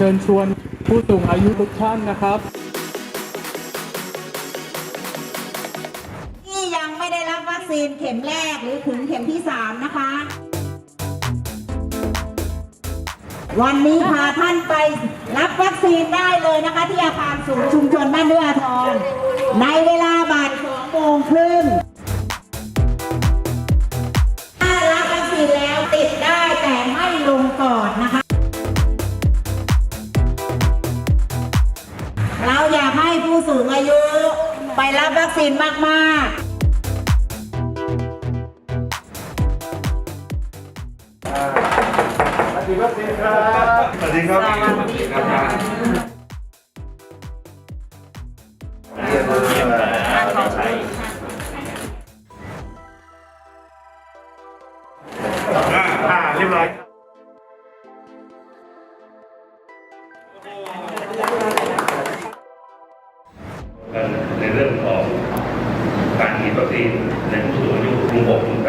เชิญชวนผู้สูงอายุทุกท่านนะครับ ที่ยังไม่ได้รับวัคซีนเข็มแรกหรือถึงเข็มที่ 3 นะคะ วันนี้พาท่านไปรับวัคซีนได้เลยนะคะ ที่อาคารศูนย์ชุมชนบ้านเดืออาทรในเว ผู้สูงอายุ ไปรับวัคซีนมากๆ สวัสดีครับสวัสดีครับสวัสดีครับเรียนรู้เรียนรู้ค่าอ่าเรียบร้อย วัคซีนในผู้สูงอายุกลุ่ม6กลุ่มแ